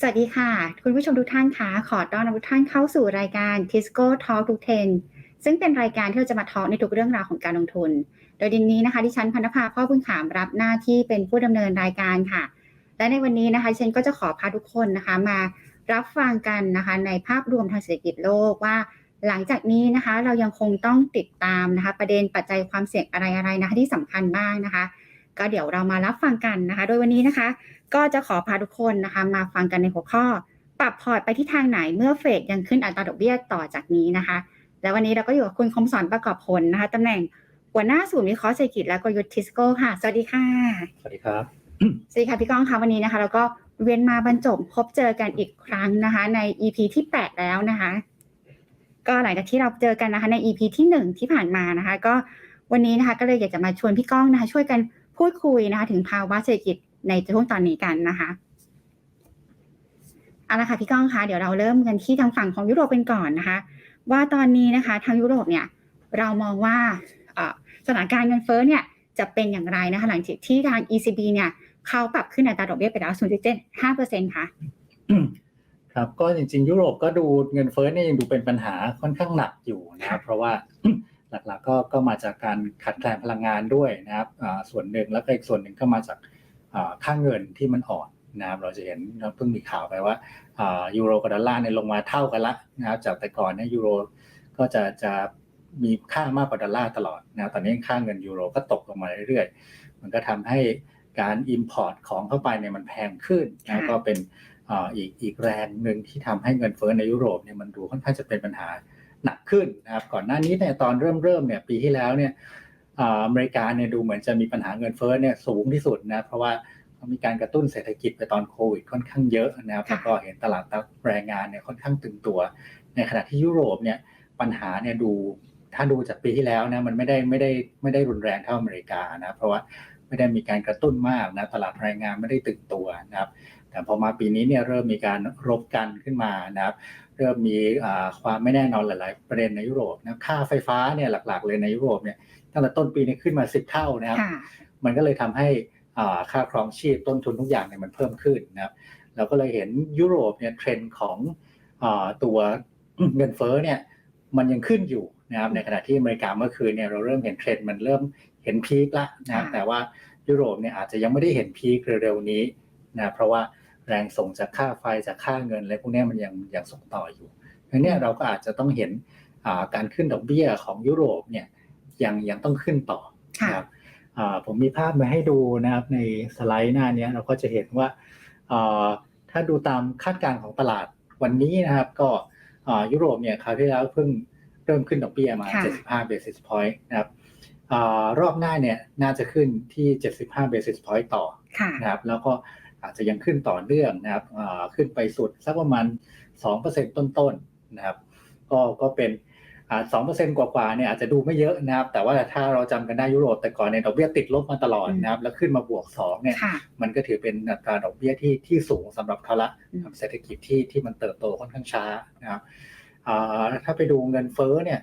สวัสดีค่ะ คุณผู้ชมทุกท่านคะขอต้อนรับทุกท่านเข้าสู่รายการ Tisco Talk to Ten ซึ่งเป็นรายการที่เราจะมาทอล์กในทุกเรื่องราวของการลงทุน โดยดินนี้นะคะที่ฉันพันธภาพ่อพึ่งขามรับหน้าที่เป็นผู้ดำเนินรายการค่ะ และในวันนี้นะคะดิฉันก็จะขอพาทุกคนนะคะมารับฟังกันนะคะในภาพรวมทางเศรษฐกิจโลกว่า หลังจากนี้นะคะเรายังคงต้องติดตามนะคะประเด็นปัจจัยความเสี่ยงอะไรๆนะคะที่สำคัญบ้างนะคะ ก็เดี๋ยวเรามารับฟังกันนะคะ โดยวันนี้นะคะ ก็จะขอพาทุกคนนะคะ มาฟังกันในหัวข้อ ปรับพอร์ตไปที่ทางไหนเมื่อเฟดยังขึ้นอัตราดอกเบี้ยต่อจากนี้นะคะ และวันนี้เราก็อยู่กับคุณคมสอนประกอบผลนะคะตำแหน่งหัวหน้าศูนย์วิเคราะห์เศรษฐกิจและกลยุทธ์ทิสโก้ค่ะ สวัสดีค่ะ สวัสดีครับ สวัสดีค่ะพี่ก้องค่ะวันนี้นะคะเราก็เวียนมาบรรจบพบเจอกันอีกครั้งนะคะ ใน EP ที่ 8 แล้วนะคะ ก็หลังจากที่เราเจอกันนะคะใน EP ที่ 1 ที่ผ่านมานะคะ ก็วันนี้นะคะก็เลยอยากจะมาชวนพี่ก้องนะคะ ช่วยกัน พูดคุยนะคะถึงภาวะเศรษฐกิจในช่วงตอนนี้กันนะคะเอาละค่ะพี่ก้องคะเดี๋ยวเราเริ่มกันที่ทางฝั่งของยุโรปเป็นก่อนนะคะ ว่าตอนนี้นะคะ ทางยุโรปเนี่ยเรามองว่าสถานการณ์เงินเฟ้อเนี่ยจะเป็นอย่างไรนะคะหลังจากที่ทาง ECB เนี่ยเขาปรับขึ้นอัตราดอกเบี้ยไปแล้ว 0.75%ค่ะครับก็จริงๆ ยุโรปก็ดูเงินเฟ้อเนี่ยยังดูเป็นปัญหาค่อนข้างหนักอยู่นะครับเพราะว่า หลักๆก็ก็มาจากการขาดแคลนพลังงานด้วยนะครับอ่าส่วนหนึ่งแล้วก็อีกส่วนหนึ่งก็มาจากอ่าค่าเงินที่มันอ่อนนะครับเราจะเห็นเราเพิ่งมีข่าวไปว่าอ่ายูโรกับดอลลาร์เนี่ยลงมาเท่ากันละนะครับจากแต่ก่อนเนี่ยยูโรก็จะจะมีค่ามากกว่าดอลลาร์ตลอดนะครับตอนนี้ค่าเงินยูโรก็ตกลงมาเรื่อยๆ มันก็ทำให้การ Import ของเข้าไปเนี่ยมันแพงขึ้นนะค่ะก็เป็นอ่าอีกอีกแรงหนึ่งที่ทำให้เงินเฟ้อในยุโรปเนี่ยมันดูค่อนข้างจะเป็นปัญหา หนักขึ้นนะครับก่อนหน้านี้เนี่ยตอนเริ่มเริ่มเนี่ยปีที่แล้วเนี่ยอ่าอเมริกาเนี่ยดูเหมือนจะมีปัญหาเงินเฟ้อเนี่ยสูงที่สุดนะเพราะว่าเขามีการกระตุ้นเศรษฐกิจไปตอนโควิดค่อนข้างเยอะนะครับค่ะแล้วก็เห็นตลาดแรงงานเนี่ยค่อนข้างตึงตัว ในขณะที่ยุโรปเนี่ยปัญหาเนี่ยดูถ้าดูจากปีที่แล้วนะมันไม่ได้ไม่ได้ไม่ได้รุนแรงเท่าอเมริกานะเพราะว่าไม่ได้มีการกระตุ้นมากนะตลาดแรงงานไม่ได้ตึงตัวนะครับแต่พอมาปีนี้เนี่ยเริ่มมีการรบกันขึ้นมานะครับ เริ่มมีอ่าความไม่แน่นอนหลาย ๆ ประเด็นในยุโรปนะค่าไฟฟ้าเนี่ยหลัก ๆ เลยในยุโรปเนี่ยตั้งแต่ต้นปีนี้ขึ้นมา 10 เท่านะครับค่ะมันก็เลยทำให้อ่าค่าครองชีพต้นทุนทุกอย่างเนี่ยมันเพิ่มขึ้นนะครับเราก็เลยเห็นยุโรปเนี่ยเทรนด์ของอาตัวเงินเฟ้อเนี่ยมันยังขึ้นอยู่นะครับในขณะที่อเมริกาเมื่อคืนเนี่ยเราเริ่มเห็นเทรนด์มันเริ่มเห็นพีคละนะครับค่ะแต่ว่ายุโรปเนี่ยอาจจะยังไม่ได้เห็นพีคเร็วๆนี้นะเพราะว่า แรงส่งจากค่าไฟจากค่าเงินอะไรพวกเนี้ยมันยังยังส่งต่ออยู่ดังนี้เราก็อาจจะต้องเห็นอ่าการขึ้นดอกเบี้ยของยุโรปเนี่ยยังยังต้องขึ้นต่อค่ะนะครับอ่าผมมีภาพมาให้ดูนะครับในสไลด์หน้าเนี้ยเราก็จะเห็นว่าอ่าถ้าดูตามคาดการณ์ของตลาดวันนี้นะครับ ก็อ่ายุโรปเนี่ยคราวที่แล้วเพิ่งเริ่มขึ้นดอกเบี้ยมาค่ะ75 basis point นะครับอารอบหน้าเนี่ยน่าจะขึ้นที่ 75 basis point ต่อค่ะนะครับแล้วก็ อาจจะยังขึ้นต่อเนื่องนะครับอ่าขึ้นไปสุดสักประมาณ 2%ต้นๆนะครับ ก็ก็เป็นอ่า2%กว่าๆเนี่ยอาจจะดูไม่เยอะนะครับ แต่ว่าถ้าเราจำกันได้ยุโรปแต่ก่อนเนี่ยดอกเบี้ยติดลบมาตลอดนะครับ แล้วขึ้นมาบวก2เนี่ยค่ะมันก็ถือเป็นอัตราดอกเบี้ยที่ที่สูงสำหรับเขาละอืมเศรษฐกิจที่ที่มันเติบโตค่อนข้างช้านะครับอ่าถ้าไปดูเงินเฟ้อเนี่ย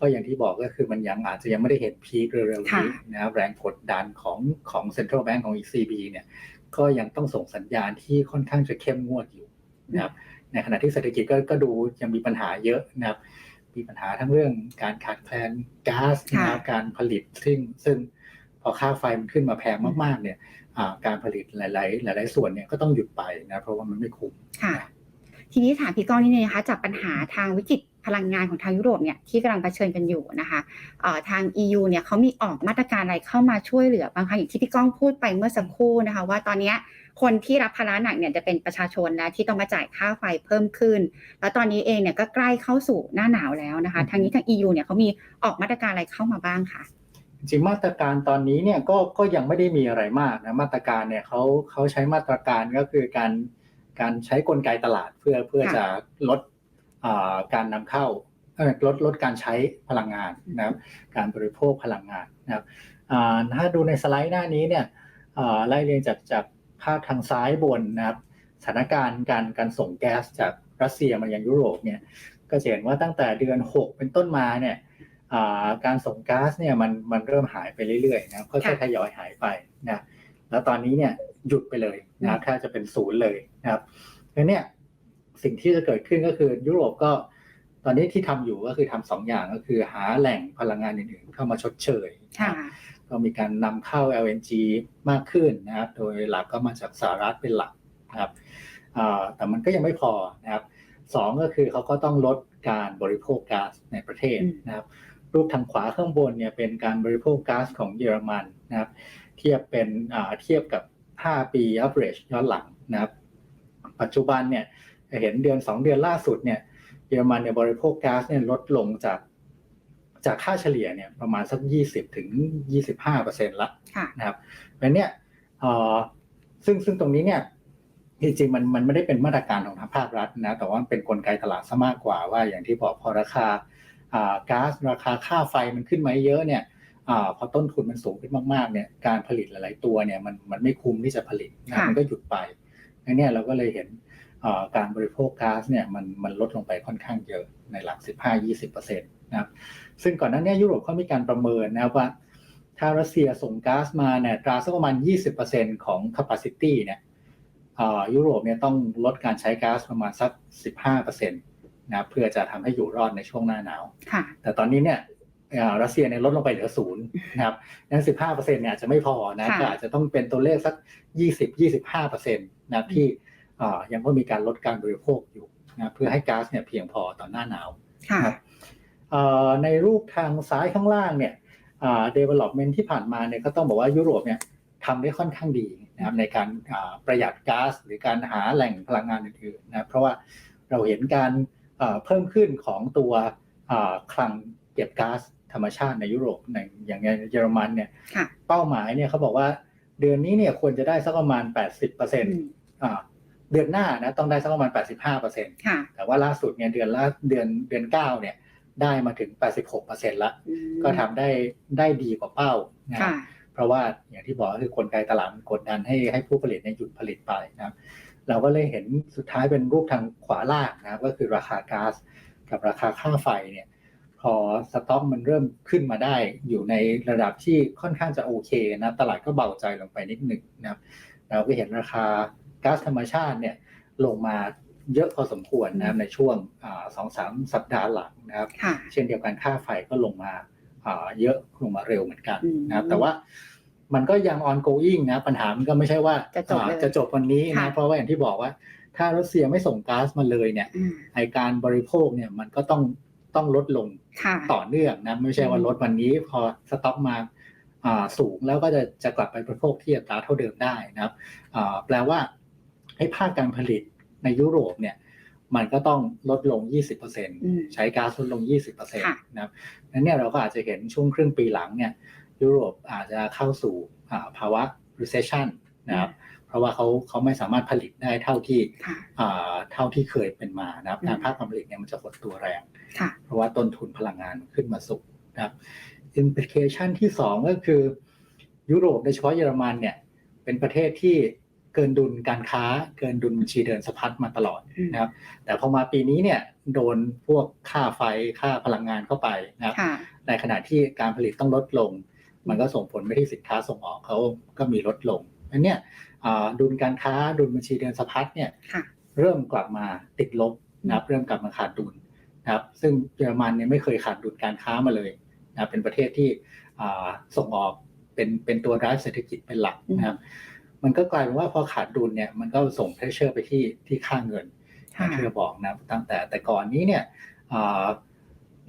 ก็อย่างที่บอกก็คือมันยังอาจจะยังไม่ได้เห็นพีคเร็วๆนี้นะครับแรงกดดันของของ central bank ของ ECB เนี่ย ก็ยังต้องส่งสัญญาณที่ค่อนข้างจะเข้มงวดอยู่นะครับในขณะที่เศรษฐกิจก็ก็ดูยังมีปัญหาเยอะนะครับ มีปัญหาทั้งเรื่องการขาดแคลนก๊าซนะครับการผลิตซึ่งซึ่งพอค่าไฟมันขึ้นมาแพงมากๆเนี่ยอ่าการผลิตหลาย ๆ หลาย ๆ ส่วนเนี่ยก็ต้องหยุดไปนะเพราะว่ามันไม่คุ้มค่ะทีนี้ถามพี่ก้องนิดนึงนะคะจากปัญหาทางวิกฤต พลังงานของทางยุโรปเนี่ยที่กำลังเผชิญกันอยู่นะคะเอ่อทาง EU เนี่ยเขามีออกมาตรการอะไรเข้ามาช่วยเหลือบางครั้งอย่างที่พี่ก้องพูดไปเมื่อสักครู่นะคะ ว่าตอนเนี้ยคนที่รับภาระหนักเนี่ยจะเป็นประชาชนแล้วที่ต้องมาจ่ายค่าไฟเพิ่มขึ้น แล้วตอนนี้เองเนี่ยก็ใกล้เข้าสู่หน้าหนาวแล้วนะคะ ทางนี้ทาง EU เนี่ยเขามีออกมาตรการอะไรเข้ามาบ้างคะจริงๆมาตรการตอนนี้เนี่ยก็ก็ยังไม่ได้มีอะไรมากนะมาตรการเนี่ยเขาเขาใช้มาตรการก็คือการการใช้กลไกตลาดเพื่อเพื่อค่ะจะลดอ่า การนำเข้าลดลดการใช้พลังงานนะครับการบริโภคพลังงานนะครับถ้าดูในสไลด์หน้านี้เนี่ยไล่เรียงจากจากภาพทางซ้ายบนนะครับสถานการณ์การการส่งแก๊สจากรัสเซียมายังยุโรปเนี่ยก็จะเห็นว่าตั้งแต่เดือน 6 เป็นต้นมาเนี่ยการส่งก๊าซเนี่ยมันมันเริ่มหายไปเรื่อยๆนะครับค่อยๆทยอยหายไปนะแล้วตอนนี้เนี่ยหยุดไปเลยนะครับแทบจะเป็นศูนย์เลยนะครับแล้วเนี่ย สิ่งที่จะเกิดขึ้นก็คือยุโรปก็ตอนนี้ที่ทำอยู่ก็คือทำสองอย่างก็คือหาแหล่งพลังงานอื่นๆ เข้ามาชดเชยค่ะก็มีการนำเข้า LNG มากขึ้นนะครับ โดยหลักก็มาจากสหรัฐเป็นหลักนะครับอ่าแต่มันก็ยังไม่พอนะครับสองก็คือเขาก็ต้องลดการบริโภคก๊าซในประเทศอืมนะครับ รูปทางขวาข้างบนเนี่ยเป็นการบริโภคก๊าซของเยอรมันนะครับ เทียบเป็นอ่าเทียบกับ 5 ปี average ย้อนหลังนะครับ ปัจจุบันเนี่ยจะ เห็นเดือน 2 เดือนล่าสุดเนี่ยเยอรมันเนี่ยบริโภคก๊าซเนี่ยลดลงจากจากค่าเฉลี่ยเนี่ยประมาณสัก 20ถึง25เปอร์เซ็นต์ละค่ะนะครับเพราะฉะนั้นเนี่ยเอ่อซึ่งซึ่งตรงนี้เนี่ยจริงๆมันมันไม่ได้เป็นมาตรการของทางภาครัฐนะแต่ว่ามันเป็นกลไกตลาดซะมากกว่าว่าอย่างที่บอกพอราคาอ่าก๊าซราคาค่าไฟมันขึ้นมาเยอะเนี่ยอาพอต้นทุนมันสูงขึ้นมากๆเนี่ยการผลิตหลาย ๆ ตัวเนี่ยมันมันไม่คุ้มที่จะผลิตนะค่ะมันก็หยุดไปอันเนี้ยเราก็เลยเห็นอ่า การบริโภคก๊าซเนี่ยมันมันลดลงไปค่อนข้างเยอะในหลัก 15-20%นะครับซึ่งก่อนหน้านี้ยุโรปเขามีการประเมินนะครับว่า ถ้ารัสเซียส่งก๊าซมาเนี่ยตราสักประมาณ 20%ของ capacity เนี่ยอ่ายุโรปเนี่ยต้องลดการใช้ก๊าซประมาณสัก 15%นะครับเพื่อจะทำให้อยู่รอดในช่วงหน้าหนาวค่ะแต่ตอนนี้เนี่ยอ่ารัสเซียเนี่ยลดลงไปเหลือศูนย์นะครับนั้น15%เนี่ยอาจจะไม่พอนะค่ะก็อาจจะต้องเป็นตัวเลขสัก20-25%นะครับที่อ่า ยังต้องมีการลดการบริโภคอยู่นะเพื่อให้ก๊าซเนี่ยเพียงพอต่อหน้าหนาวค่ะครับเอ่อในรูปทางซ้ายข้างล่างเนี่ยอ่า development ที่ผ่านมาเนี่ยก็ต้องบอกว่ายุโรปเนี่ยทำได้ค่อนข้างดีนะครับในการอ่าประหยัดก๊าซหรือการหาแหล่งพลังงานอื่นๆนะเพราะว่าเราเห็นการอ่าเพิ่มขึ้นของตัวอ่าคลังเก็บก๊าซธรรมชาติในยุโรปในอย่างเยอรมันเนี่ยค่ะเป้าหมายเนี่ยเขาบอกว่าเดือนนี้เนี่ยควรจะได้สักประมาณ 80%เอืมอ่า เดือนหน้านะต้องได้สักประมาณ 85%ค่ะ แต่ว่าล่าสุดเนี่ยเดือนละเดือนเดือนเก้าเนี่ยได้มาถึง 86%ละอืมก็ทำได้ได้ดีกว่าเป้านะค่ะเพราะว่าอย่างที่บอกก็คือกลไกตลาดมันกดดันให้ให้ผู้ผลิตเนี่ยหยุดผลิตไปนะครับ เราก็เลยเห็นสุดท้ายเป็นรูปทางขวาล่างนะครับ ก็คือราคาก๊าซกับราคาค่าไฟเนี่ยพอสต็อกมันเริ่มขึ้นมาได้อยู่ในระดับที่ค่อนข้างจะโอเคนะตลาดก็เบาใจลงไปนิดหนึ่งนะครับเราก็เห็นราคา ก๊าซธรรมชาติเนี่ยลงมาเยอะพอสมควรนะครับในช่วงสองสามสัปดาห์หลังนะครับค่ะเช่นเดียวกันค่าไฟก็ลงมาอ่าเยอะลงมาเร็วเหมือนกันอืมนะครับ แต่ว่ามันก็ยัง ongoing นะปัญหามันก็ไม่ใช่ว่าจะจบเลยอ่าจะจบวันนี้ค่ะนะเพราะว่าอย่างที่บอกว่า ถ้ารัสเซียไม่ส่งก๊าซมาเลยเนี่ยอืมไอการบริโภคเนี่ยมันก็ต้องต้องลดลงค่ะต่อเนื่องนะไม่ใช่ว่าอืมลดวันนี้พอสต็อกมาอ่าสูงแล้วก็จะจะกลับไปบริโภคที่อัตราเท่าเดิมได้นะครับอ่าแปลว่า ให้ภาคการผลิตในยุโรปเนี่ยมันก็ต้องลดลง 20%อืมใช้ก๊าซลดลง 20%ค่ะนะครับนั้นเนี่ยเราก็อาจจะเห็นช่วงครึ่งปีหลังเนี่ยยุโรปอาจจะเข้าสู่อ่าภาวะ recession นะครับเพราะว่าเขาเขาไม่สามารถผลิตได้เท่าที่ค่ะอ่าเท่าที่เคยเป็นมานะครับอืมการภาคการผลิตเนี่ยมันจะหดตัวแรงค่ะเพราะว่าต้นทุนพลังงานขึ้นมาสูงนะครับ implication ที่สองก็คือ ยุโรปโดยเฉพาะเยอรมันเนี่ยเป็นประเทศที่ เกินดุลการค้าเกินดุลบัญชีเดินสะพัดมาตลอดอืมนะครับ แต่พอมาปีนี้เนี่ยโดนพวกค่าไฟค่าพลังงานเข้าไปนะครับค่ะในขณะที่การผลิตต้องลดลง มันก็ส่งผลไปที่สินค้าส่งออกเขาก็มีลดลงอันเนี้ยอ่าดุลการค้าดุลบัญชีเดินสะพัดเนี่ยค่ะเริ่มกลับมาติดลบนะครับ เริ่มกลับมาขาดดุลนะครับ ซึ่งเยอรมันเนี่ยไม่เคยขาดดุลการค้ามาเลยนะครับเป็นประเทศที่อ่าส่งออกเป็นเป็นตัวร้ายเศรษฐกิจเป็นหลักนะครับ มันก็กลายเป็นว่าพอขาดดุลเนี่ยมันก็ส่งเพรสเชอร์ไปที่ที่ค่าเงินค่ะที่เราบอกนะตั้งแต่แต่ก่อนนี้เนี่ยอ่า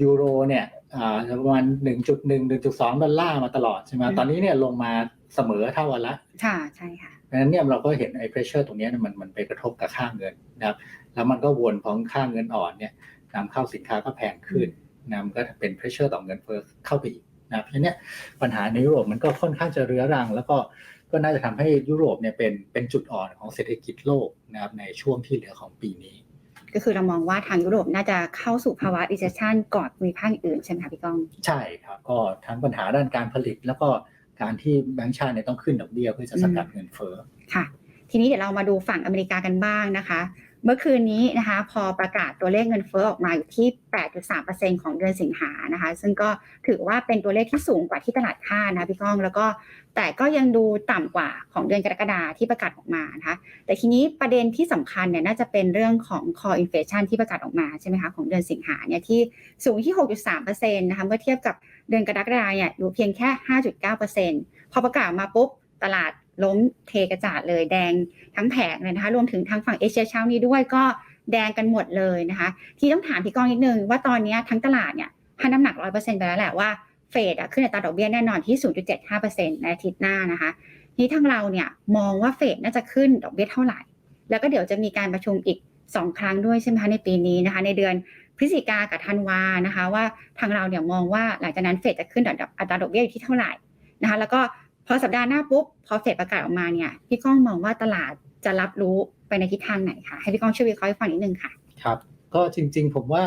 ยูโรเนี่ยอ่าประมาณ1.1 1.2ดอลลาร์มาตลอดใช่ไหมอืมตอนนี้เนี่ยลงมาเสมอเท่ากันละค่ะใช่ค่ะเพราะฉะนั้นเนี่ยเราก็เห็นไอ้เพรสเชอร์ตรงเนี้ยมันมันไปกระทบกับค่าเงินนะครับ แล้วมันก็วนของค่าเงินอ่อนเนี่ยนำเข้าสินค้าก็แพงขึ้นนะมันก็เป็นเพรสเชอร์ต่อเงินเฟ้อเข้าไปอีกนะครับเพราะฉะนั้นเนี่ยปัญหาในยุโรปมันก็ค่อนข้างจะเรื้อรัง แล้วก็ ก็น่าจะทำให้ยุโรปเนี่ยเป็นเป็นจุดอ่อนของเศรษฐกิจโลกนะครับในช่วงที่เหลือของปีนี้ ก็คือเรามองว่าทางยุโรปน่าจะเข้าสู่ภาวะ recession ก่อนภูมิภาคอื่นใช่ไหมคะพี่ก้อง ใช่ครับ ก็ทั้งปัญหาด้านการผลิต แล้วก็การที่แบงก์ชาติเนี่ยต้องขึ้นดอกเบี้ยเพื่อจะสกัดเงินเฟ้อค่ะ ทีนี้เดี๋ยวเรามาดูฝั่งอเมริกากันบ้างนะคะ เมื่อคืนนี้นะคะพอประกาศตัวเลขเงินเฟ้อออกมาอยู่ที่ 8.3%ของเดือนสิงหานะคะ ซึ่งก็ถือว่าเป็นตัวเลขที่สูงกว่าที่ตลาดคาดนะพี่ก้อง แล้วก็แต่ก็ยังดูต่ำกว่าของเดือนกรกฎาที่ประกาศออกมานะคะแต่ทีนี้ประเด็นที่สำคัญเนี่ยน่าจะเป็นเรื่องของ core inflation ที่ประกาศออกมาใช่ไหมคะของเดือนสิงหาเนี่ยที่สูงที่ 6.3%นะคะเมื่อเทียบกับเดือนกรกฎาเนี่ยอยู่เพียงแค่ 5.9%พอประกาศมาปุ๊บตลาด ล้มเทกระจาดเลยแดงทั้งแผงเลยนะคะ รวมถึงทางฝั่งเอเชียเช้านี้ด้วยก็แดงกันหมดเลยนะคะ ที่ต้องถามพี่ก้องนิดนึงว่าตอนนี้ทั้งตลาดเนี่ยให้น้ำหนัก100%ไปแล้วแหละว่าเฟดขึ้นอัตราดอกเบี้ยแน่นอนที่ 0.75%ในอาทิตย์หน้านะคะนี้ทางเราเนี่ยมองว่าเฟดน่าจะขึ้นดอกเบี้ยเท่าไหร่ แล้วก็เดี๋ยวจะมีการประชุมอีก 2 ครั้งด้วยใช่ไหมคะในปีนี้นะคะ ในเดือนพฤศจิกากับธันวานะคะ ว่าทางเราเนี่ยมองว่าหลังจากนั้นเฟดจะขึ้นอัตราดอกเบี้ยอยู่ที่เท่าไหร่นะคะ แล้วก็ พอสัปดาห์หน้าปุ๊บพอเฟดประกาศออกมาเนี่ยพี่ก้องมองว่าตลาดจะรับรู้ไปในทิศทางไหนคะให้พี่ก้องช่วยวิเคราะห์ให้ฟังนิดนึงค่ะครับ ก็จริงๆผมว่า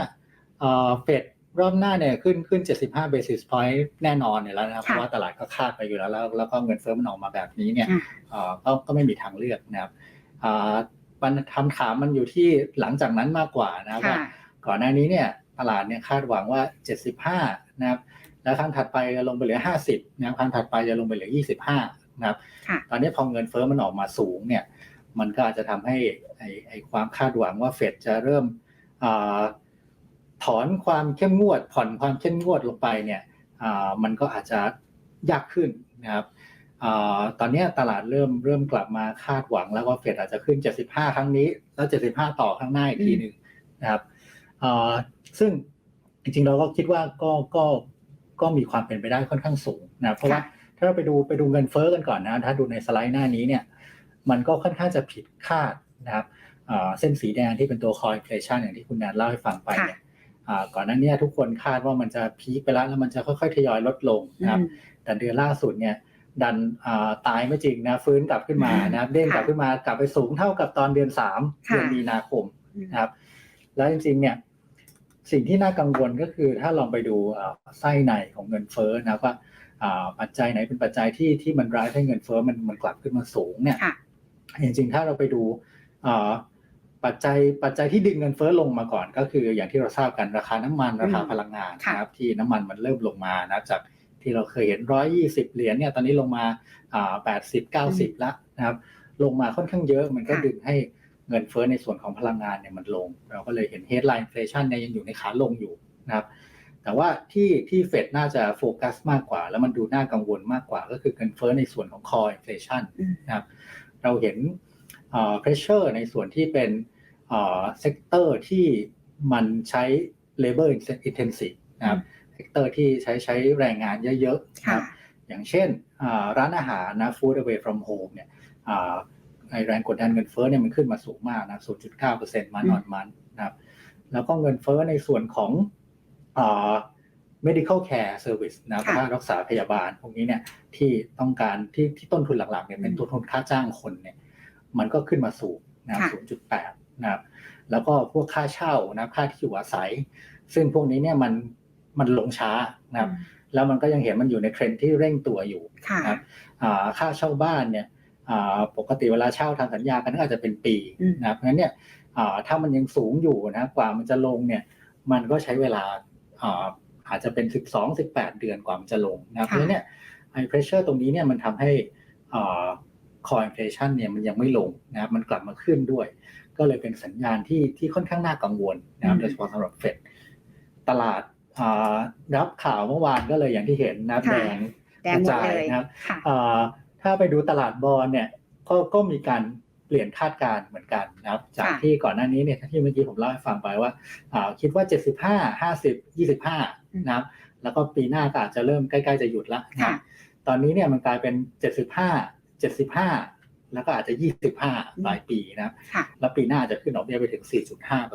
เฟดรอบหน้าเนี่ยขึ้นขึ้น 75 basis point แน่นอนอยู่แล้วนะครับเพค่ะราะว่าตลาดก็คาดไปอยู่แล้ว แล้วแล้วก็เงินเฟ้อมันออกมาแบบนี้เนี่ยอะเอ่อก็ก็ไม่มีทางเลือกนะครับอ่าปัญคำถามมันอยู่ที่หลังจากนั้นมากกว่านะครับว่าค่ะก่อนหน้านี้เนี่ยตลาดเนี่ยคาดหวังว่า 75 นะครับ แล้วครั้งถัดไปจะลงไปเหลือ50นะครับครั้งถัดไปจะลงไปเหลือ25นะครับค่ะตอนนี้พอเงินเฟ้อมันออกมาสูงเนี่ย มันก็อาจจะทำให้ไอ้ไอ้ความคาดหวังว่าเฟดจะเริ่มอาถอนความเข้มงวด ผ่อนความเข้มงวดลงไปเนี่ยอ่ามันก็อาจจะยากขึ้นนะครับอาตอนนี้ตลาดเริ่มเริ่มกลับมาคาดหวังแล้วว่าเฟดอาจจะขึ้น 75 ครั้งนี้ แล้ว 75 ต่อข้างหน้าอีกทีหนึ่งนะครับอ่าซึ่งจริงๆเราก็คิดว่าก็ก็ ก็มีความเป็นไปได้ค่อนข้างสูงนะครับเพราะว่าถ้าเราไปดูไปดูเงินเฟ้อกันก่อนนะถ้าดูในสไลด์หน้านี้เนี่ยมันก็ค่อนข้างจะผิดคาดนะครับอ่าเส้นสีแดงที่เป็นตัว core inflation อย่างที่คุณแนนเล่าให้ฟังไปเนี่ยอ่าก่อนหน้านี้ทุกคนคาดว่ามันจะพีคไปแล้วแล้วมันจะค่อยๆทยอยลดลงนะครับ แต่เดือนล่าสุดเนี่ยดันอ่าตายไม่จริงนะฟื้นกลับขึ้นมานะครับเด้งกลับขึ้นมากลับไปสูงเท่ากับตอนเดือนสามค่ะเดือนมีนาคมอืมนะครับ แล้วจริงๆเนี่ย สิ่งที่น่ากังวลก็คือถ้าลองไปดูอ่าไส้ในของเงินเฟ้อนะครับว่าอ่าปัจจัยไหนเป็นปัจจัยที่ที่มันร้ายให้เงินเฟ้อมันมันกลับขึ้นมาสูงเนี่ยค่ะจริงๆถ้าเราไปดูอ่าปัจจัยปัจจัยที่ดึงเงินเฟ้อลงมาก่อน ก็คืออย่างที่เราทราบกันราคาน้ำมันราคาพลังงานค่ะนะครับที่น้ำมันมันเริ่มลงมานะจากที่เราเคยเห็นร้อยยี่สิบเหรียญเนี่ยตอนนี้ลงมาอ่าแปดสิบเก้าสิบละนะครับลงมาค่อนข้างเยอะมันก็ค่ะดึงให้ เงินเฟ้อในส่วนของพลังงานเนี่ยมันลง เราก็เลยเห็น headline inflation เนี่ยยังอยู่ในขาลงอยู่นะครับแต่ว่าที่ที่เฟดน่าจะโฟกัสมากกว่า แล้วมันดูน่ากังวลมากกว่า ก็คือเงินเฟ้อในส่วนของ core inflation อืมนะครับเราเห็นเอ่อ pressure ในส่วนที่เป็นเอ่อ sector ที่มันใช้ labor intensive นะครับ sector ที่ใช้ใช้แรงงานเยอะๆนะค่ะครับอย่างเช่นอ่าร้านอาหารนะ food away from home เนี่ยอ่าไอ้ แรงกดดันเงินเฟ้อเนี่ยมันขึ้นมาสูงมากนะ 0.9%มันออนมันนะครับ แล้วก็เงินเฟ้อในส่วนของอ่า medical care service นะค่ะค่ารักษาพยาบาลพวกนี้เนี่ยที่ต้องการที่ที่ต้นทุนหลักๆเนี่ยเป็นอืมต้นทุนค่าจ้างคนเนี่ยมันก็ขึ้นมาสูงนะครับค่ะ0.8 นะครับ แล้วก็พวกค่าเช่านะครับค่าที่อยู่อาศัย ซึ่งพวกนี้เนี่ยมันมันลงช้านะครับ แล้วมันก็ยังเห็นมันอยู่ในเทรนด์ที่เร่งตัวอยู่ค่ะนะครับอ่าค่าเช่าบ้านเนี่ยอ่า ปกติเวลาเช่าทางสัญญากันก็อาจจะเป็นปีอืมนะครับเพราะฉะนั้นเนี่ยอ่าถ้ามันยังสูงอยู่นะกว่ามันจะลงเนี่ยมันก็ใช้เวลาอ่าอาจจะเป็น 12 18 เดือนกว่ามันจะลงนะครับเพค่ะราะฉะนั้นเนี่ยไอ้ pressure ตรงนี้เนี่ยมันทำให้อ่า core inflation เนี่ยมันยังไม่ลงนะครับมันกลับมาขึ้นด้วย ก็เลยเป็นสัญญาณที่ที่ค่อนข้างน่ากังวลนะครับอืมโดยเฉพาะสำหรับเฟดตลาดอ่ารับข่าวเมื่อวานก็เลยอย่างที่เห็นนะครับค่ะแดงแดงหมดเลยกระจายนะครับค่ะอ่า ถ้าไปดูตลาดบอลเนี่ยก็ก็มีการเปลี่ยนคาดการณ์เหมือนกันนะครับ จากค่ะที่ก่อนหน้านี้เนี่ยที่เมื่อกี้ผมเล่าให้ฟังไปว่าอ่าคิดว่า 75 50 25 นะครับ แล้วก็ปีหน้าก็อาจจะเริ่มใกล้ๆจะหยุดละนะคค่ะรับตอนนี้เนี่ยมันกลายเป็น 75 75 แล้วก็อาจจะ 25ปลายปีนะครับค่ะแล้วปีหน้าจะขึ้นดอกเบี้ยไปถึง 4.5%เ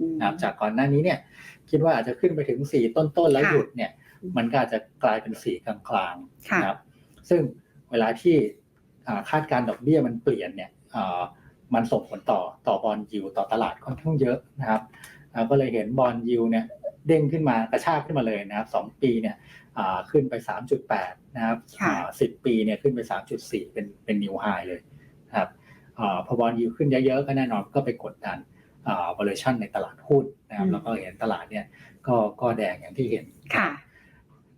อืมนะครับจากก่อนหน้านี้เนี่ยคิดว่าอาจจะขึ้นไปถึง 4 ต้นๆแล้วค่ะหยุดเนี่ยอืมมันก็อาจจะกลายเป็น 4 กลางๆค่ะนะครับซึ่ง เวลาที่อ่าคาดการณ์ดอกเบี้ยมันเปลี่ยนเนี่ยอ่ามันส่งผลต่อต่อบอลยิวต่อตลาดค่อนข้างเยอะนะครับอ่าก็เลยเห็นบอลยิวเนี่ยเด้งขึ้นมากระชากขึ้นมาเลยนะครับสองปีเนี่ยอ่าขึ้นไป 3.8 นะครับค่ะสิบปีเนี่ยขึ้นไป 3.4 เป็นเป็นนิวไฮเลยนะครับอาพอบอลยิวขึ้นเยอะๆก็แน่นอนก็ไปกดดันอ่า valuation ในตลาดหุ้นนะครับอืมแล้วก็เห็นตลาดเนี่ยก็ก็แดงอย่างที่เห็นค่ะ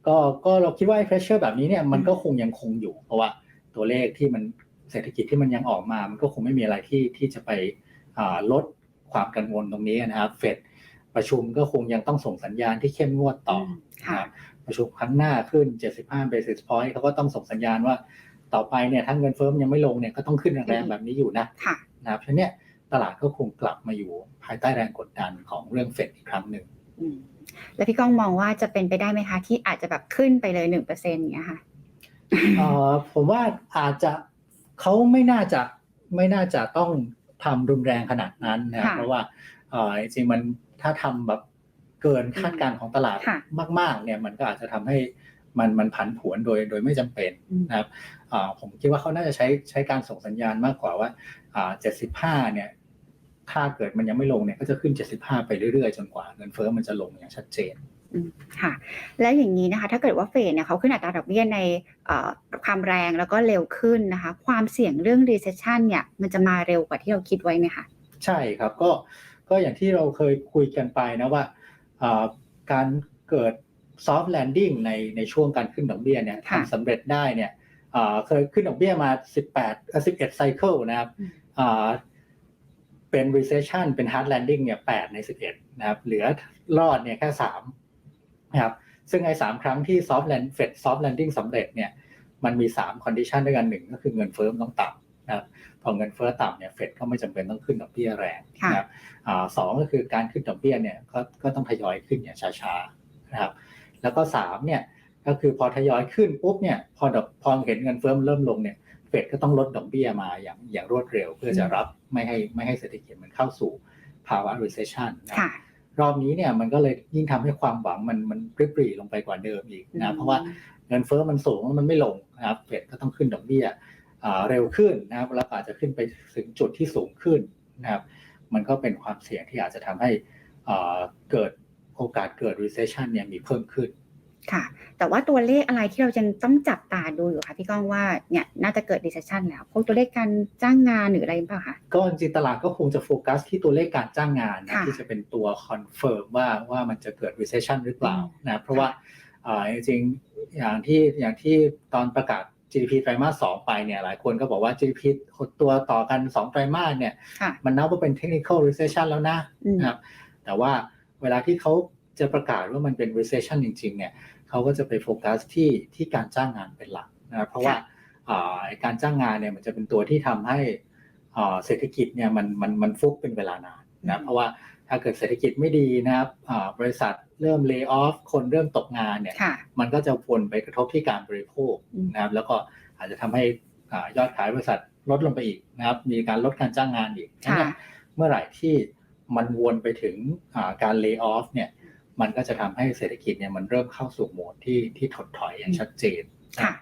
ก็ก็เราคิดว่าไอ้ pressure แบบนี้เนี่ยมันก็คงยังคงอยู่ เพราะว่าตัวเลขที่มันเศรษฐกิจที่มันยังออกมา มันก็คงไม่มีอะไรที่ที่จะไปอ่าลดความกังวลตรงนี้นะครับเฟดประชุมก็คงยังต้องส่งสัญญาณที่เข้มงวดต่อค่ะนะครับประชุมครั้งหน้าขึ้น 75 basis point เขาก็ต้องส่งสัญญาณว่าต่อไปเนี่ยถ้าเงินเฟ้อมนยังไม่ลงเนี่ยก็ต้องขึ้นแรงๆแบบนี้อยู่นะค่ะนะครับฉะนั้นเนี่ยตลาดก็คงกลับมาอยู่ภายใต้แรงกดดันของเรื่องเฟดอีกครั้งหนึ่งอืม แล้วพี่ก้องมองว่าจะเป็นไปได้ไหมคะ ที่อาจจะแบบขึ้นไปเลยหนึ่งเปอร์เซ็นต์อย่างเงี้ยค่ะเอ่อผมว่าอาจจะเขาไม่น่าจะไม่น่าจะต้องทำรุนแรงขนาดนั้นนะค่ะเพราะว่าเอ่อจริงๆมันถ้าทำแบบเกินคาดการณ์ของตลาดค่ะมาก ๆ เนี่ยมันก็อาจจะทำให้มันมันผันผวนโดยโดยไม่จำเป็นอืมนะครับอ่าผมคิดว่าเขาน่าจะใช้ใช้การส่งสัญญาณมากกว่าว่าอ่า75เนี่ย ถ้าเกิดมันยังไม่ลงเนี่ยก็จะขึ้น 75 ไปเรื่อยๆ จนกว่าเงินเฟ้อมันจะลงอย่างชัดเจนอืมค่ะ แล้วอย่างนี้นะคะ ถ้าเกิดว่าเฟดเนี่ยเขาขึ้นอัตราดอกเบี้ยในเอ่อความแรงแล้วก็เร็วขึ้นนะคะ ความเสี่ยงเรื่อง recession เนี่ยมันจะมาเร็วกว่าที่เราคิดไว้ไหมคะใช่ครับก็ก็อย่างที่เราเคยคุยกันไปนะว่าอ่าการเกิด soft landing ในในช่วงการขึ้นดอกเบี้ยเนี่ยค่ะทำสำเร็จได้เนี่ยอ่าเคยขึ้นดอกเบี้ยมา 18เอ่อ11 cycle นะครับอืมอ่า เป็น recession เป็น hard landing เนี่ย8ใน11นะครับ เหลือรอดเนี่ยแค่3นะครับซึ่งไอ้สามครั้งที่ soft land Fed soft landing สำเร็จเนี่ยมันมี3 condition ด้วยกันหนึ่งก็คือเงินเฟ้อมันต้องต่ำนะครับพอเงินเฟ้อต่ำเนี่ยเฟดก็ไม่จำเป็นต้องขึ้นดอกเบี้ยแรงค่ะนะครับอ่าสองก็คือการขึ้นดอกเบี้ยเนี่ยก็ก็ต้องทยอยขึ้นอย่างช้าๆนะครับแล้วก็สามเนี่ยก็คือพอทยอยขึ้นปุ๊บเนี่ยพอดอกพอเห็นเงินเฟ้อมันเริ่มลงเนี่ย เฟดก็ต้องลดดอกเบี้ยมาอย่างอย่างรวดเร็ว เพื่อจะรับไม่ให้ไม่ให้เศรษฐกิจมันเข้าสู่ภาวะ recession นะค่ะรอบนี้เนี่ยมันก็เลยยิ่งทำให้ความหวังมันมันปริบปรีลงไปกว่าเดิมอีกนะเพราะว่าเงินเฟ้อมันสูงแล้วมันไม่ลงนะครับเฟดก็ต้องขึ้นดอกเบี้ยอ่าเร็วขึ้นนะครับแล้วก็อาจจะขึ้นไปถึงจุดที่สูงขึ้นนะครับมันก็เป็นความเสี่ยงที่อาจจะทำให้อ่าเกิดโอกาสเกิด recession เนี่ยมีเพิ่มขึ้น ค่ะ แต่ว่าตัวเลขอะไรที่เรายังต้องจับตาดูอยู่คะพี่ก้องว่าเนี่ยน่าจะเกิด recession แล้วพวกตัวเลขการจ้างงานหรืออะไรหรือเปล่าคะก็จริงๆตลาดก็คงจะโฟกัสที่ตัวเลขการจ้างงานนะค่ะที่จะเป็นตัวคอนเฟิร์มว่าว่ามันจะเกิด recession หรือเปล่าอืมนะเพราะว่าอ่าจริงๆอย่างที่อย่างที่ตอนประกาศ GDP ไตรมาสสองไปเนี่ยหลายคนก็บอกว่า GDP หดตัวต่อกัน 2 ไตรมาสเนี่ยค่ะมันนับว่าเป็น technical recession แล้วนะอืมนะครับแต่ว่าเวลาที่เขาจะประกาศว่ามันเป็น recession จริง ๆ เนี่ย เขาก็จะไปโฟกัสที่ที่การจ้างงานเป็นหลักนะครับเพราะว่าค่ะอ่าไอ้การจ้างงานเนี่ยมันจะเป็นตัวที่ทำให้อ่าเศรษฐกิจเนี่ยมันมันมันฟุบเป็นเวลานานอืนะมเพราะว่าถ้าเกิดเศรษฐกิจไม่ดีนะครับอ่าบริษัทเริ่ม lay off คนเริ่มตกงานเนี่ยค่ะมันก็จะวนไปกระทบที่การบริโภคอืมนะครับแล้วก็อาจจะทำให้อ่ายอดขายบริษัทลดลงไปอีกนะครับ มีการลดการจ้างงานอีกค่ะนะเมื่อไหร่ที่มันวนไปถึงอ่าการ lay off เนี่ย มันก็จะทำให้เศรษฐกิจเนี่ยมันเริ่มเข้าสู่โหมดที่ที่ถดถอยอย่างชัดเจนนะค่ะ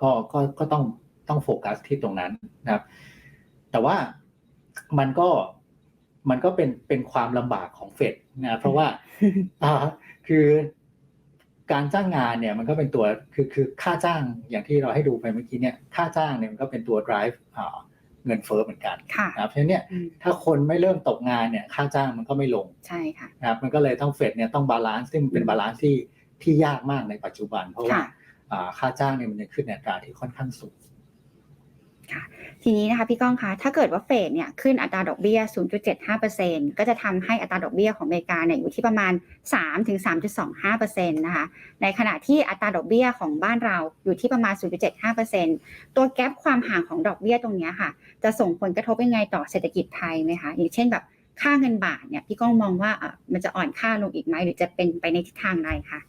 ก็ก็ก็ต้องต้องโฟกัสที่ตรงนั้นนะครับ แต่ว่ามันก็มันก็เป็นเป็นความลำบากของเฟดนะเพราะว่าอ่าคือการจ้างงานเนี่ยมันก็เป็นตัวคือคือค่าจ้างอย่างที่เราให้ดูไปเมื่อกี้เนี่ยค่าจ้างเนี่ยมันก็เป็นตัว drive อ่า เงินเฟ้อเหมือนกันค่ะนะครับเพราะฉะนั้นเนี่ยอืมถ้าคนไม่เริ่มตกงานเนี่ยค่าจ้างมันก็ไม่ลงใช่ค่ะ นะครับมันก็เลยต้องเฟดเนี่ยต้องบาลานซ์ซึ่งเป็นบาลานซ์ที่ที่ยากมากในปัจจุบัน เพราะว่าค่ะ อ่าค่าจ้างเนี่ยมันจะขึ้นในอัตราที่ค่อนข้างสูง ทีนี้นะคะพี่ก้องคะถ้าเกิดว่าเฟดเนี่ยขึ้นอัตราดอกเบี้ย 0.75%ก็จะทำให้อัตราดอกเบี้ยของอเมริกาเนี่ยอยู่ที่ประมาณ 3-3.25%นะคะในขณะที่อัตราดอกเบี้ยของบ้านเราอยู่ที่ประมาณ 0.75%ตัวแกลบความห่างของดอกเบี้ยตรงเนี้ยค่ะ จะส่งผลกระทบยังไงต่อเศรษฐกิจไทยไหมคะอย่างเช่นแบบค่าเงินบาทเนี่ยพี่ก้องมองว่าเอ่อมันจะอ่อนค่าลงอีกไหมหรือจะเป็นไปในทิศทางใดคะ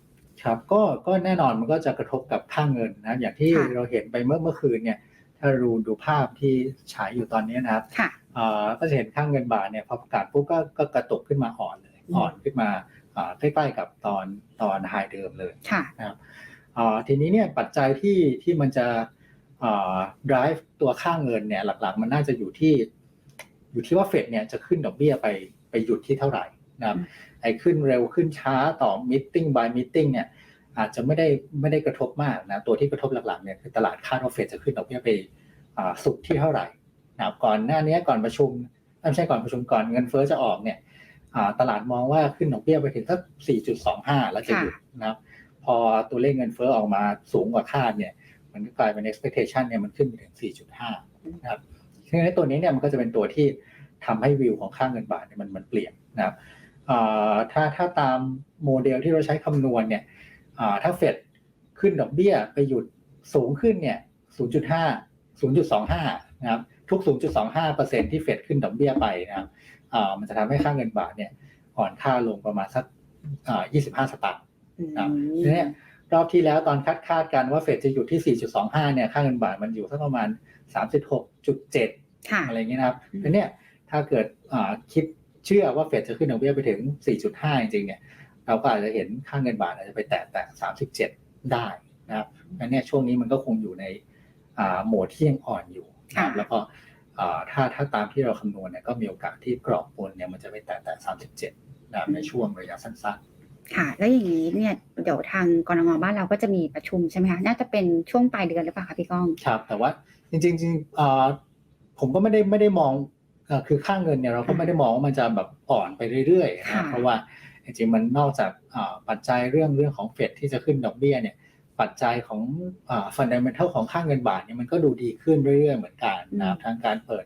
ครับก็ก็แน่นอนมันก็จะกระทบกับค่าเงินนะอย่างที่ค่ะเราเห็นไปเมื่อเมื่อคืนเนี่ย ถ้าดูดูภาพที่ฉายอยู่ตอนนี้นะครับค่ะอ่าก็จะเห็นค่าเงินบาทเนี่ยพอประกาศปุ๊บก็ก็กระตุกขึ้นมาอ่อนเลยอืมอ่อนขึ้นมาอ่าใกล้ๆกับตอนตอนไฮเดิมเลยค่ะอ่าทีนี้เนี่ยปัจจัยที่ที่มันจะอ่า drive ตัวค่าเงินเนี่ยหลักๆ มันน่าจะอยู่ที่ อยู่ที่ว่าเฟดเนี่ยจะขึ้นดอกเบี้ยไปไปหยุดที่เท่าไหร่นะครับอืมไอ้ขึ้นเร็วขึ้นช้าต่อ meeting by meeting เนี่ย อาจจะไม่ได้ไม่ได้กระทบมากนะตัวที่กระทบหลักๆเนี่ยคือตลาดคาดว่าเฟดจะขึ้นดอกเบี้ยไปสุดที่เท่าไหร่นะก่อนหน้านี้ก่อนประชุมไม่ใช่ก่อนประชุมก่อนเงินเฟ้อจะออกเนี่ยตลาดมองว่าขึ้นดอกเบี้ยไปถึงสัก 4.25 แล้วจะหยุดนะครับพอตัวเลขเงินเฟ้อออกมาสูงกว่าคาดเนี่ย มันก็กลายเป็น expectation เนี่ยมันขึ้นไปถึง 4.5 นะครับซึ่งในตัวนี้เนี่ยมันก็จะเป็นตัวที่ทำให้วิวของค่าเงินบาทเนี่ยมันมันเปลี่ยนนะครับถ้าถ้าตามโมเดลที่เราใช้คำนวณเนี่ย ถ้าเฟดขึ้นดอกเบี้ยไปหยุดสูงขึ้นเนี่ย 0.5 0.25 นะครับ ทุก 0.25เปอร์เซ็นที่เฟดขึ้นดอกเบี้ยไปนะครับอ่ามันจะทำให้ค่าเงินบาทเนี่ยอ่อนค่าลงประมาณสักอ่า25 สตางค์ครับทีนี้รอบที่แล้วตอนคาดคาดกันว่าเฟดจะอยู่ที่ 4.25 เนี่ย ค่าเงินบาทมันอยู่สักประมาณ 36.7ค่ะอะไรอย่างเงี้ยนะครับอืมทีเนี้ยถ้าเกิดอ่าคิดเชื่อว่าเฟดจะขึ้นดอกเบี้ยไปถึง 4.5 จริงๆเนี่ย เราก็อาจจะเห็นค่าเงินบาทอาจจะไปแตะแตะ37ได้นะครับอันเนี้ยช่วงนี้มันก็คงอยู่ในอ่าโหมดที่ยังอ่อนอยู่นะครับค่ะแล้วก็อ่าถ้าถ้าตามที่เราคำนวณเนี่ยก็มีโอกาสที่กรอบบนเนี่ยมันจะไปแตะแตะ37นะครับในช่วงระยะสั้นๆ ค่ะ แล้วอย่างนี้เนี่ยเดี๋ยวทางกรงบ้านเราก็จะมีประชุมใช่ไหมคะน่าจะเป็นช่วงปลายเดือนหรือเปล่าคะพี่ก้องครับ แต่ว่าจริงๆจริงๆเอ่อผมก็ไม่ได้ไม่ได้มองเอ่อคือค่าเงินเนี่ยเราก็ไม่ได้มองว่ามันจะแบบอ่อนไปเรื่อยๆค่ะนะเพราะว่า จริงๆมันนอกจากอ่าปัจจัยเรื่องเรื่องของเฟดที่จะขึ้นดอกเบี้ยเนี่ยปัจจัยของฟันเดเมนทัลของค่าเงินบาทเนี่ยมันก็ดูดีขึ้นเรื่อยๆเหมือนกันนะครับทั้งการเปิด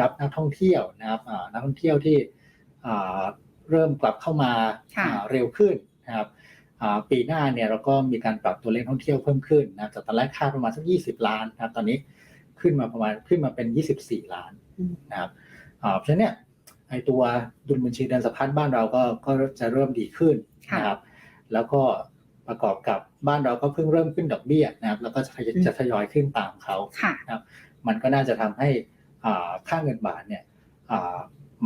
รับนักท่องเที่ยวนะครับอ่านักท่องเที่ยวที่อ่าเริ่มกลับเข้ามาค่ะอ่าเร็วขึ้นนะครับอ่าปีหน้าเนี่ยเราก็มีการปรับตัวเลขท่องเที่ยวเพิ่มขึ้นนะครับจากตอนแรกคาดประมาณสัก 20 ล้านนะครับตอนนี้ขึ้นมาประมาณขึ้นมาเป็น 24 ล้านอืมนะครับอ่าเพราะฉะนั้นเนี่ย ไอตัวดุลบัญชีเดินสะพัดบ้านเราก็ก็จะเริ่มดีขึ้นนะครับแล้วก็ประกอบกับบ้านเราก็เพิ่งเริ่มขึ้นดอกเบี้ยนะครับแล้วก็จะทยอยอืมจะทยอยขึ้นตามเขาค่ะมันก็น่าจะทำให้อ่าค่าเงินบาทเนี่ยอ่า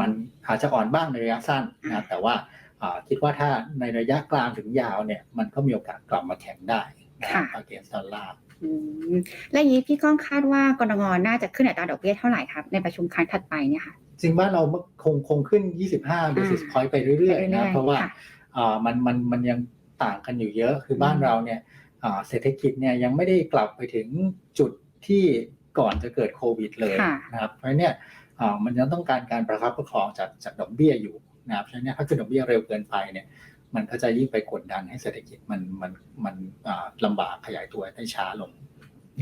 มันอาจจะอ่อนบ้างในระยะสั้นนะครับแต่ว่าอ่าคิดว่าถ้าในระยะกลางถึงยาวเนี่ยมันก็มีโอกาสกลับมาแข็งได้นะครับค่ะ against ดอลลาร์อืมและอย่างนี้พี่ก้องคาดว่ากรงน่าจะขึ้นอัตราดอกเบี้ยเท่าไหร่ครับในประชุมครั้งถัดไปเนี่ยค่ะ จริงบ้านเราคงคงขึ้น 25 basis point ไปเรื่อยไปๆเรื่นะอยๆเพราะว่าค่ะอ่ามันมันมันยังต่างกันอยู่เยอะคือบ้านอืมเราเนี่ยอ่าเศรษฐกิจเนี่ยยังไม่ได้กลับไปถึงจุดที่ก่อนจะเกิดโควิดเลยค่ะนะครับ เพราะฉะนั้นเนี่ยอ่ามันยังต้องการการประคับประคองจากจากดอกเบี้ยอยู่นะครับเพราะฉะนั้นเนี่ยถ้าขึ้นดอกเบี้ยเร็วเกินไปเนี่ยมันก็จะยิ่งไปกดดันให้เศรษฐกิจมันมันมันอ่าลำบากขยายตัวได้ช้าลง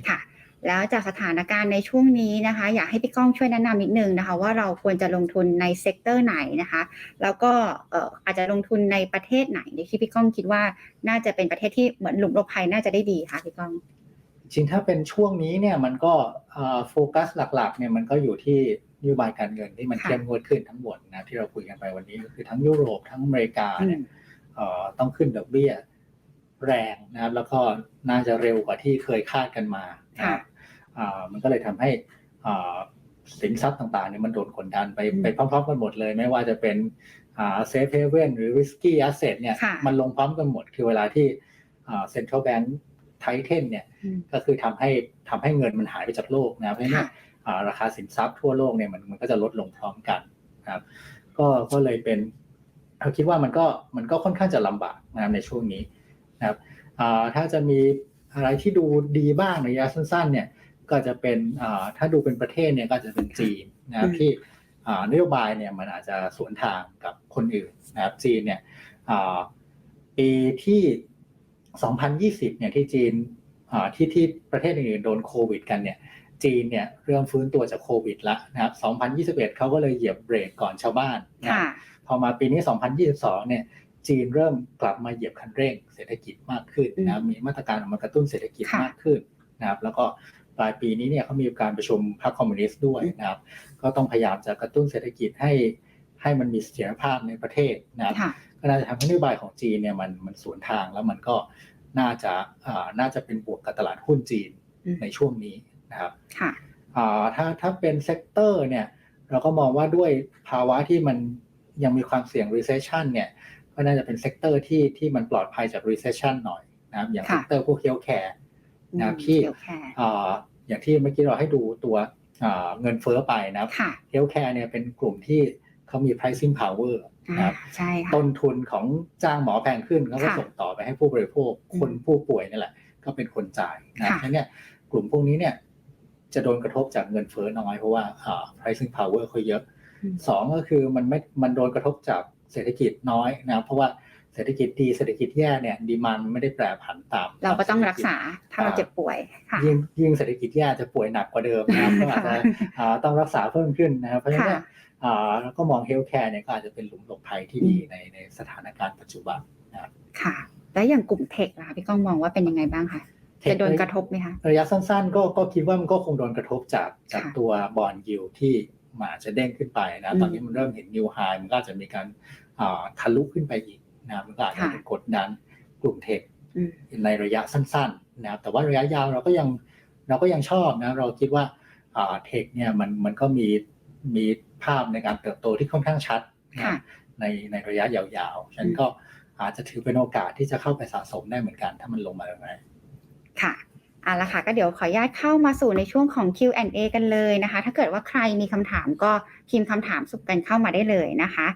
ค่ะ แล้วจากสถานการณ์ในช่วงนี้นะคะ อยากให้พี่ก้องช่วยแนะนำนิดนึงนะคะ ว่าเราควรจะลงทุนในเซกเตอร์ไหนนะคะ แล้วก็เอ่ออาจจะลงทุนในประเทศไหนที่พี่ก้องคิดว่าน่าจะเป็นประเทศที่เหมือนหลุมหลบภัยน่าจะได้ดีค่ะพี่ก้อง จริงถ้าเป็นช่วงนี้เนี่ยมันก็อ่าโฟกัสหลักๆเนี่ยมันก็อยู่ที่นโยบายการเงินที่มันค่ะเข้มงวดขึ้นทั้งหมดนะที่เราคุยกันไปวันนี้ก็คือทั้งยุโรปทั้งอเมริกาอืเนี่ยมเอ่อต้องขึ้นดอกเบี้ยแรงนะครับแล้วก็น่าจะเร็วกว่าที่เคยคาดกันมานะครับอ่า มันก็เลยทำให้อ่าสินทรัพย์ต่างๆเนี่ยมันโดนกดดันไปอืมไปพร้อมๆกันหมดเลย ไม่ว่าจะเป็นเซฟเฮเว่นหรือ risky asset เนี่ยค่ะมันลงพร้อมกันหมดคือเวลาที่เซ็นทรัลแบงก์ไทเทนเนี่ยอืมก็คือทำให้ทำให้เงินมันหายไปจากโลกนะครับเพราะฉะนั้นเนี่ยค่ะอ่าราคาสินทรัพย์ทั่วโลกเนี่ยมันมันก็จะลดลงพร้อมกันนะครับก็ก็เลยเป็นเราคิดว่ามันก็มันก็ค่อนข้างจะลำบากนะครับในช่วงนี้นะครับอ่าถ้าจะมีอะไรที่ดูดีบ้างในระยะสั้นๆเนี่ย ก็จะเป็นอ่าถ้าดูเป็นประเทศเนี่ยก็จะเป็นจีนนะครับอืมที่อ่านโยบายเนี่ยมันอาจจะสวนทางกับคนอื่นนะครับจีนเนี่ยอ่าปีที่ 2020เนี่ยที่จีนอ่าที่ที่ประเทศอื่นๆโดนโควิด กันเนี่ยจีนเนี่ยเริ่มฟื้นตัวจากโควิดแล้วนะครับ 2021 เขาก็เลยเหยียบเบรกก่อนชาวบ้านนะคค่ะรับพอมาปีนี้ 2022 เนี่ย จีนเริ่มกลับมาเหยียบคันเร่งเศรษฐกิจมากขึ้นนะครับมีมาตรการออกมากระตุ้นเศรษฐกิจค่ะมากขึ้นนะครับ แล้วก็ ปลายปีนี้เนี่ยเขามีการประชุมพรรคคอมมิวนิสต์ด้วยนะครับ ก็ต้องพยายามจะกระตุ้นเศรษฐกิจให้ให้มันมีเสถียรภาพในประเทศนะครับค่ะก็น่าจะทำให้นโยบายของจีนเนี่ยมันมันสวนทางแล้วมันก็น่าจะอ่าน่าจะเป็นบวกกับตลาดหุ้นจีนอืมในช่วงนี้นะครับค่ะอ่าถ้าถ้าเป็นเซกเตอร์เนี่ยเราก็มองว่าด้วยภาวะที่มันยังมีความเสี่ยง recession เนี่ยก็น่าจะเป็นเซกเตอร์ที่ที่มันปลอดภัยจาก recession หน่อยนะครับอย่างค่ะเซกเตอร์พวกเฮลท์แคร์นะครับที่เดี๋ยวแค่ อ่าอย่างที่เมื่อกี้เราให้ดูตัวอ่าเงินเฟ้อไปนะครับค่ะเฮลท์แคร์เนี่ยเป็นกลุ่มที่เขามี pricing power อ่านะครับใช่ค่ะต้นทุนของจ้างหมอแพงขึ้นเขาก็ค่ะส่งต่อไปให้ผู้บริโภคอืมคนผู้ป่วยนี่แหละ ก็เป็นคนจ่ายนะค่ะฉะนั้นเนี่ยกลุ่มพวกนี้เนี่ยจะโดนกระทบจากเงินเฟ้อน้อยเพราะว่าอ่า pricing power เขาเยอะอืมสองก็คือมันไม่มันโดนกระทบจากเศรษฐกิจน้อยนะครับเพราะว่า เศรษฐกิจดีเศรษฐกิจแย่เนี่ยดีมันไม่ได้แปรผันตาม เราก็ต้องรักษาถ้าเราเจ็บป่วยค่ะยิ่งยิ่งเศรษฐกิจแย่จะป่วยหนักกว่าเดิมนะครับก็อาจจะอ่าต้องรักษาเพิ่มขึ้นนะครับเพราะฉะนั้นเนี่ยค่ะอ่าแล้วก็มองเฮลท์แคร์เนี่ยก็อาจจะเป็นหลุมหลบภัยที่ดีในในสถานการณ์ปัจจุบันนะครับค่ะ แล้วอย่างกลุ่มเทคล่ะคะพี่ก้องมองว่าเป็นยังไงบ้างคะจะโดนกระทบไหมคะระยะสั้นๆ ก็ก็คิดว่ามันก็คงโดนกระทบจากจากค่ะตัวบอลยิวที่มันอาจจะเด้งขึ้นไปนะอืมตอนนี้มันเริ่มเห็นนิวไฮมันก็อาจจะมีการอ่าทะลุขึ้นไปอีก นะครับมันก็อาจจะค่ะเป็นกดดันกลุ่มเทคอืมในระยะสั้นๆนะครับแต่ว่าระยะยาวเราก็ยังเราก็ยังชอบนะเราคิดว่าอ่าเทคเนี่ยมันมันก็มีมีภาพในการเติบโตที่ค่อนข้างชัดนะค่ะในในระยะยาวๆฉะนั้นก็อาจจะถือเป็นโอกาสที่จะเข้าไปสะสมได้เหมือนกัน ถ้ามันลงมาแรงค่ะเอาละค่ะก็เดี๋ยวขออนุญาตเข้ามาสู่ในช่วงของ Q&A กันเลยนะคะ ถ้าเกิดว่าใครมีคำถามก็พิมพ์คำถามสุบกันเข้ามาได้เลยนะคะ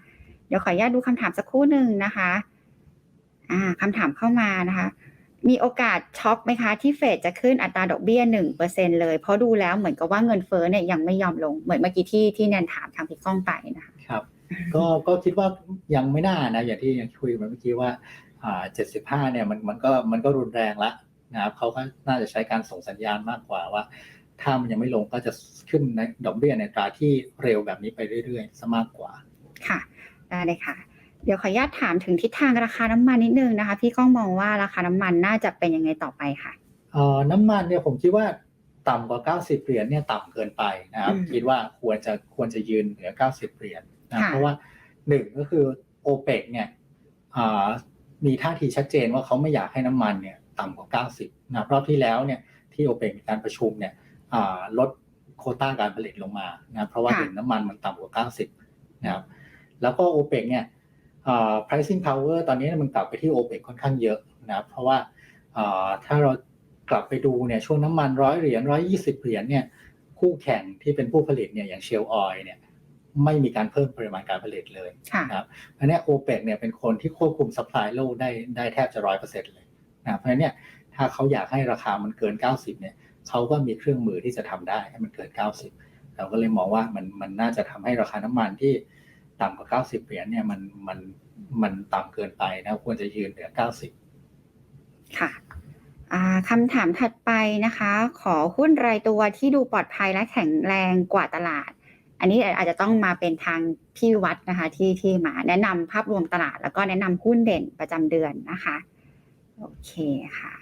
เดี๋ยวขออนุญาตดูคำถามสักครู่หนึ่งนะคะ อ่าคำถามเข้ามานะคะ มีโอกาสช็อกไหมคะ ที่เฟดจะขึ้นอัตราดอกเบี้ยหนึ่งเปอร์เซ็นเลย เพราะดูแล้วเหมือนกับว่าเงินเฟ้อเนี่ยยังไม่ยอมลง เหมือนเมื่อกี้ที่ที่แนนถามทางพี่ก้องไปนะคะครับ ก็ก็คิดว่ายังไม่น่านะ อย่างที่ยังคุยกันเมื่อกี้ว่าอ่าเจ็ดสิบห้าเนี่ยมันมันก็มันก็รุนแรงละนะครับเขาก็น่าจะใช้การส่งสัญญาณมากกว่าว่า ถ้ามันยังไม่ลงก็จะขึ้นในดอกเบี้ยในตราที่เร็วแบบนี้ไปเรื่อยๆซะมากกว่า ค่ะ ได้เลยค่ะ เดี๋ยวขออนุญาตถามถึงทิศทางราคาน้ำมันนิดนึงนะคะ พี่ก้องมองว่าราคาน้ำมันน่าจะเป็นยังไงต่อไปค่ะเอ่อน้ำมันเนี่ยผมคิดว่าต่ำกว่า 90 เหรียญเนี่ยต่ำเกินไปนะครับอืมคิดว่าควรจะควรจะยืนเหนือ 90 เหรียญนะค่ะเพราะว่าหนึ่งก็คือโอเปกเนี่ยอ่ามีท่าทีชัดเจนว่าเขาไม่อยากให้น้ำมันเนี่ยต่ำกว่า 90นะครับรอบที่แล้วเนี่ยที่โอเปกมีการประชุมเนี่ยอ่าลดโควต้าการผลิตลงมานะเพราะว่าค่ะเห็นน้ำมันมันต่ำกว่า 90นะครับ แล้วก็โอเปกเนี่ยอ่า pricing power ตอนนี้มันกลับไปที่โอเปกค่อนข้างเยอะนะครับเพราะว่าอ่าถ้าเรากลับไปดูเนี่ยช่วงน้ำมันร้อยเหรียญร้อยยี่สิบเหรียญเนี่ยคู่แข่งที่เป็นผู้ผลิตเนี่ยอย่างเชลออยเนี่ยไม่มีการเพิ่มปริมาณการผลิตเลยค่ะนะครับอันเนี้โอเปกเนี่ยเป็นคนที่ควบคุม supply โลกได้ได้แทบจะร้อยเปอร์เซ็นต์เลยนะครับเพราะฉะนั้นเนี่ยถ้าเขาอยากให้ราคามันเกิน 90เนี่ยเขาก็มีเครื่องมือที่จะทำได้ให้มันเกิน 90 เราก็เลยมองว่ามันมันน่าจะทำให้ราคาน้ำมันที่ ต่ำกว่า 90 เหรียญเนี่ยมันมันมันต่ำเกินไปนะควรจะยืนเหนือ 90 ค่ะอ่าคำถามถัดไปนะคะ ขอหุ้นรายตัวที่ดูปลอดภัยและแข็งแรงกว่าตลาด อันนี้อาจจะต้องมาเป็นทางพี่วัดนะคะ ที่ที่มาแนะนำภาพรวมตลาด แล้วก็แนะนำหุ้นเด่นประจำเดือนนะคะ โอเคค่ะ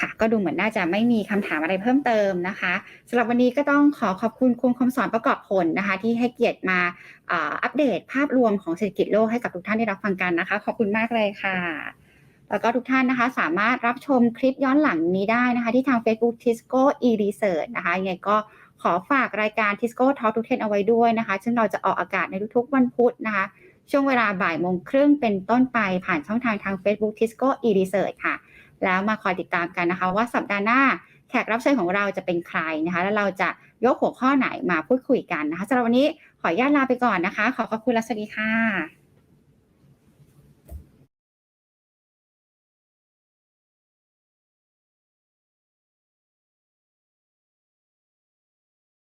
ค่ะ ก็ดูเหมือนน่าจะไม่มีคำถามอะไรเพิ่มเติมนะคะสำหรับวันนี้ก็ต้องขอขอบคุณคุณคมสอนประกอบผลนะคะ ที่ให้เกียรติมาอ่าอัปเดตภาพรวมของเศรษฐกิจโลกให้กับทุกท่านได้รับฟังกันนะคะ ขอบคุณมากเลยค่ะ แล้วก็ทุกท่านนะคะ สามารถรับชมคลิปย้อนหลังนี้ได้นะคะ ที่ทาง Facebook Tisco e-research นะคะยังไงก็ขอฝากรายการ Tisco Talk to Ten เอาไว้ด้วยนะคะ ซึ่งเราจะออกอากาศในทุกๆ วันพุธนะคะ ช่วงเวลาบ่ายโมงครึ่งเป็นต้นไปผ่านช่องทางทาง Facebook Tisco e-research ค่ะ แล้วมาคอยติดตามกันนะคะ ว่าสัปดาห์หน้าแขกรับเชิญของเราจะเป็นใครนะคะ แล้วเราจะยกหัวข้อไหนมาพูดคุยกันนะคะสำหรับวันนี้ขออนุญาตลาไปก่อนนะคะ ขอขอบคุณและสวัสดีค่ะ